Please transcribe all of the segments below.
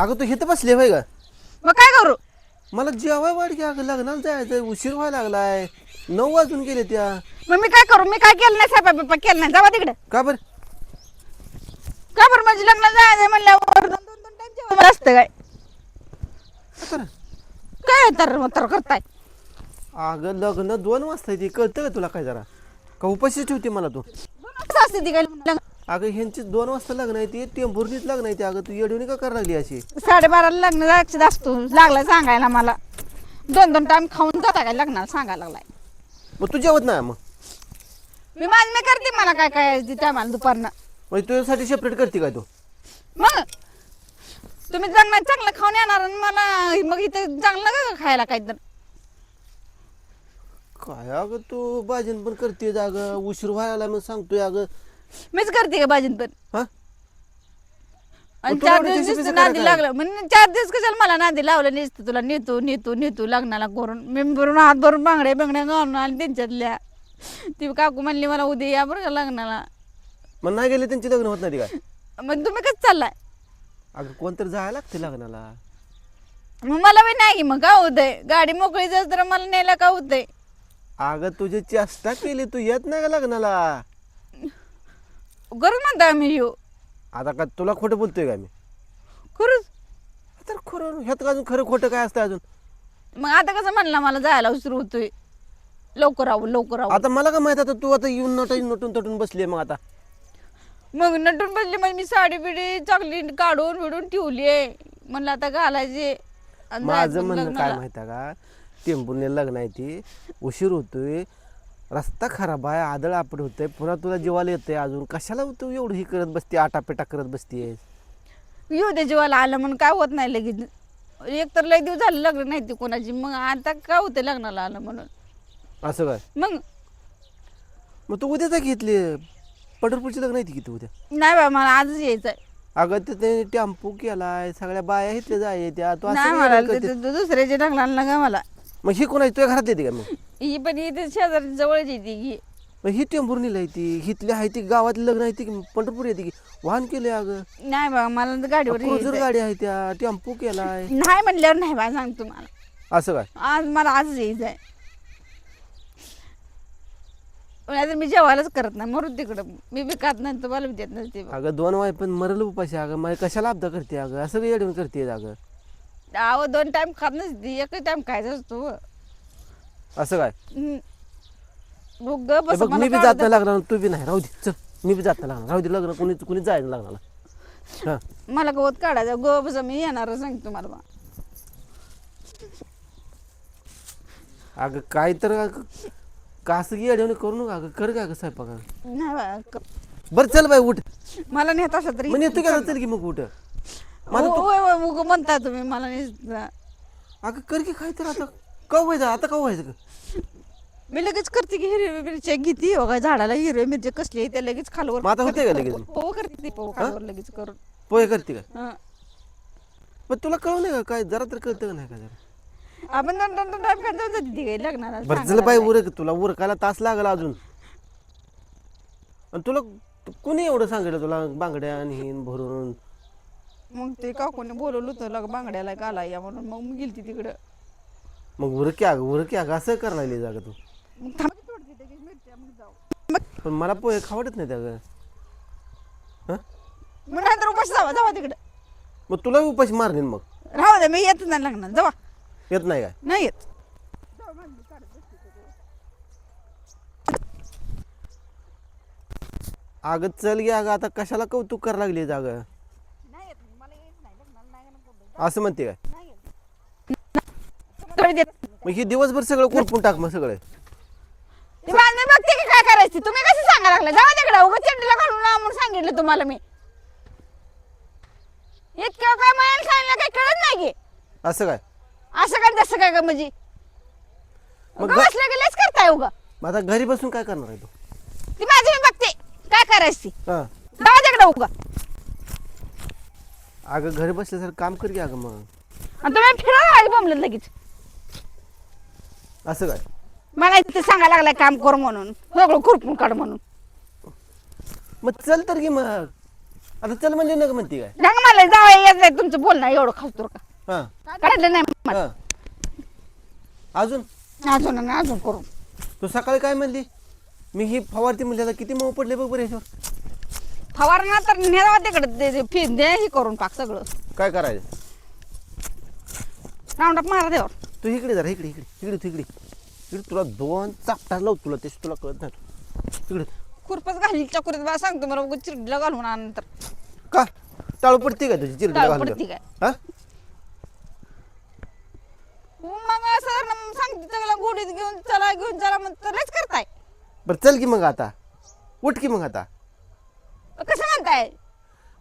अगं तू इथं बसले होय का मग काय करू? मला जेवाय वाढ की अगं लग्नाला जायचं उशीर व्हायला लागलाय. नऊ वाजून गेले त्या. मग मी काय करू? मी काय केलं नाही साहेब बिपा केलं नाही. जावा तिकडे. का बरं? का बरं? माझी लग्न जायचं म्हणल्यावर दोन दोन दोन टाइम जेवण असतं काय? तर. काय तर मग तर करताय? अगं लग्न दोन वाजता येते कळतं का तुला काय जरा? का उपाशी ठेवते मला तू? दोन वाजता असते ती काय? लग्न? अगं ह्यांची दोन वाजता लग्न आहे ते टेंभुर्णीत लग्न आहे ते. अगं तू येडवणी का करायला लागली अशी? साडेबाराला लग्न जायचं असतो. लागला सांगायला मला. दोन दोन टाइम खाऊन जाता काय लग्नाला सांगायला लागलाय. मग तू जेवत नाही मग? मी माझं मी करते मला काय काय टायमाला दुपारनं. म्हणजे तुझ्यासाठी सेपरेट करते काय तू? मग? तुम्ही जगण्यात चांगलं खाऊन येणार आणि मला मग इथं चांगलं का खायला काय तर काय अगं तू भाजन पण करते अगं. उशीर व्हायला म्हणून सांगतोय अगं. मीच करते का भाजीन पण? हा? आणि मग तुला चार एवढं दिवस नुसतं करायला नादी काय? लागलं. म्हणजे चार दिवस कशाला मला नादी लावलं? नुसतं तुला नेतो नेतो नेतो लग्नाला करून. मी भरून हात भरून बांगड्या बांगड्या घालून आले त्यांच्यातल्या. ती काकू म्हणली मला उद्या या बरं का लग्नाला. मग नाही गेले त्यांची लग्न होत नाही काय? मग तुम्ही कसं चाललाय? अगं कोणतरी जायला लागते लग्नाला. मग मला बी नाही मग का होतंय? गाडी मोकळीच असतं तर मला नेला का होतंय? अगं तुझी चेष्टा केली तू येत नाही का लग्नाला? खरंच म्हणता आम्ही येऊ. आता का तुला खोटं बोलतोय का मी? खरंच? तर खरं ह्यात अजून खरं खोटं काय असतं अजून? मग आता कसं म्हणला मला जायला उशीर होतोय. लवकर आहो लवकर आहो आता मला का माहीत आता तू आता येऊन नटून नटून तटून बसली मग आता? मग नटून बसली मग मी साडी बिडी चांगली काढून बिडून ठेवली आहे. म्हणलं आता घालायची. आणि माझं जायचं म्हणणं काय लग्नाला. माहीत आहे का? टेंबूने लग्न आहे ती. उशीर होतोय. रस्ता खराब आहे आदळ आपट होतंय पुन्हा तुला जीवाला येतंय अजून. कशाला तू एवढं ही करत बसते आटापेटा करत बसतेस येऊ दे जीवाला आलं म्हणून काय होत नाही लगेच. एक तर लय दिवस झालं लग्न नाही ते कोणाची मग आता काय होते लग्नाला आलं म्हणून? असं काय? मग? मग तू उद्याचा घेतली? पंढरपूरची लग्न आहे ती किती उद्या? नाही बाबा मला आजच यायचंय. अगं ते ते टेम्पो केलाय सगळ्या बाया इथल्या जाय त्या तू नाही मला? ते- ते दुसऱ्याच्या लग्नाला नका मला. मग ही कोणाची? तुझ्या घरात येते का मग? ही पण इथे शेजारी जवळच येते ही. मग ही टेंभुर्णीला येते हिथली आहे ती. गावातली लग्न आहे ती. की पंढरपूर येते की. वाहन केले अगं. नाही बाबा मला तर गाडीवर क्रुझर. गाडी आहे त्या. टेम्पो केलाय. नाही म्हणल्यावर नाही बा सांग तुम्हाला. असं काय? आज मला आजच यायचंय. नाहीतर मी जेवायलाच करत नाही. मरू तिकडं. मी बी खात नाही तुम्हाला बी देत नसते बा. अगं दोन वाय पण मरल उपाशी. अगं मग कशाला अब्दा करते अगं? असं काही अडवून करते अगं? अहो दोन टाइम खात नसते एकच टाइम खायचा असतो असं काय हम्म. हे बस बघ मला मी बी जात द्या. नाही लागणार तू बी नाही राहू दे चल मी बी जात नाही लागणार राहू दे लग्न कोणी कोणी जायचं लागणार हा मला गवत काढायचं गो बस मी येणार सांग तुम्हाला बा. अगं काय तर अगं, का असं की अडवणे करू नका अगं कर का अगं स्वयंपाक. नाही बा, क- बरं चल बाई उठ मला नेत असं तरी मग येतो का चल की मग उठ माझं उ- तू उग म्हणता तुम्ही मला अगं कर की काय तर आता. का व्हायचं आता का व्हायचं का मी लगेच करते की हिरवी मिरची घेते बघा झाडाला हिरवी मिरची कसली आहे त्या लगेच खालवर मग आता होते का लगेच? पोह करते ती पोह खालवर लगेच करून. पोहे करते का? हं. पण तुला कळू नाही का काय जरा तर कळतं का नाही का जरा? आपण दोन दोन दोन टाइम खात जाते ती काही लग्नाला बरं चल सांगायला बाई. उरक तुला उरकायला तास लागला अजून. आणि तुला कोणी एवढं सांगितलं तुला बांगड्या आणि हिन भरून? मग ते काकूने बोलवलं होतं लग बांगड्याला काला या म्हणून. मग मी गेलती तिकडं. मग उरकी अगं उरकी अगं असं करायला लागली जागा तू. मग थांबा. की थोडी तिथे की मिरच्या मग जाऊ पण मला पोहे खावडत नाही अगं. हं? मग नंतर उपास जावा जावा तिकडं. मग तुला उपाशी मारणे मग? राहू दे मी येत नाही लग्नात जावा. येत नाही काय? नाही येत. अगं चल गे अगं आता कशाला कौतुक करायला लागली जागा? असं म्हणते काय? देत मग ही दिवसभर सगळं कोरपून टाक मग सगळं. ती बघते की काय करायची. तुम्ही कसं सांगा लागलं? जावा तिकडं उगाच चड्डीला घालून म्हणून सांगितलं तुम्हाला मी. इतकं काय मला सांगितलं काही कळत नाही की. असं काय? असं काय तसं काय का म्हणजे? मग मग ग- बसल्या की करताय उगा. मग आता घरी बसून काय करणार आहे तू? ती माझी मी बघते. काय करायची हां. जावा तिकडं उगा. अगं घरी बसल्यासारखं काम कर की अगं मग. आणि तुम्ही फिरा आली बोंबलत लगेच. असं काय? मला तिथे सांगायला लागलाय काम कर म्हणून. सगळं खुरपून काढ म्हणून. मग चल तर की मग. आता चल म्हणजे नका म्हणते काय? ढंग मला जावं येत नाही तुमचं बोलणं एवढं खालतो का? हा. काढलं नाही मला. हा अजून? अजून आणि अजून करू. तू सकाळी काय म्हणली? मी ही फवारती आता किती मऊ पडले बघ बरं याच्यावर. फवारणा तर नेवा तिकडे फी दे हे करून पाक सगळं. काय करायचं? राऊंड मारा देवर तू इकडे जरा इकडे इकडे. इकडे तू इकडे. इकडे तुला दोन चापटा लावू तुला तेच तुला कळत नाही. इकडे. खुरपच घालील चकुरीत बा सांगतो मला उगाच चिरडीला घालून आण नंतर. का? टाळू पडते का तुझी टाळू घालून? पडते काय? हा? मग न- सांगते त्याला गोडीत घेऊन चला घेऊन चला मग तर लयच करताय. बरं चल की मग आता. उठ की मग आता.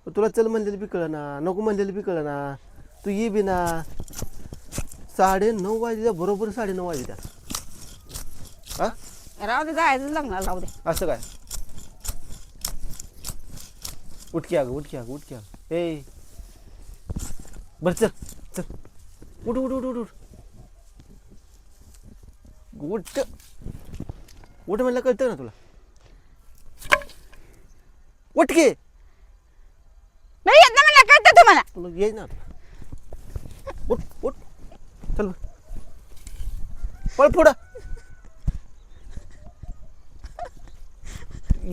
मग तुला चल म्हणलेलं बी कळं ना नको म्हणलेलं बी कळं ना तू ये बी ना. साडे नऊ वाजल्या बरोबर साडे नऊ वाजल्या हा? राहू दे जायचं लग्नाला राहू दे. असं काय? उठकी अगं उठकी अगं उठकी अगं. ए. बरं चल चल. उठ उठ उठ उठ उठ. उठ. उठ म्हणलं कळतं ना तुला? उठ की. नाही येत ना म्हणलं कळतं तुम्हाला? तुला येई ना उठ उठ. चल. पळ पुढं.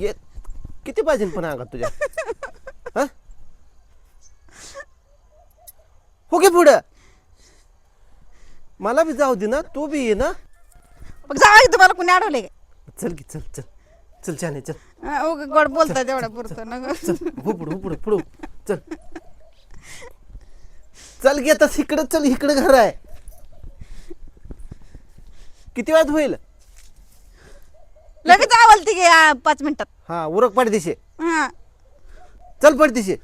येत. किती पाहिजे पण अंगात तुझ्या? हा? हो की पुढं. मला बी जाऊ दे ना तू बी ये ना. मग जावा तुम्हाला कुणी अडवले चल की चल चल. चल छान चल. उगा गोड बोलताय तेवढ्या पुरतं ना चल हो पुढं हो पुढं पुढं. चल. चल की आता इकडं चल इकडं घर आहे. किती वेळात होईल? लगेच आवलती गे पाच मिनिटात. हा उरक पाडदिशे हा. चल पाडदिशे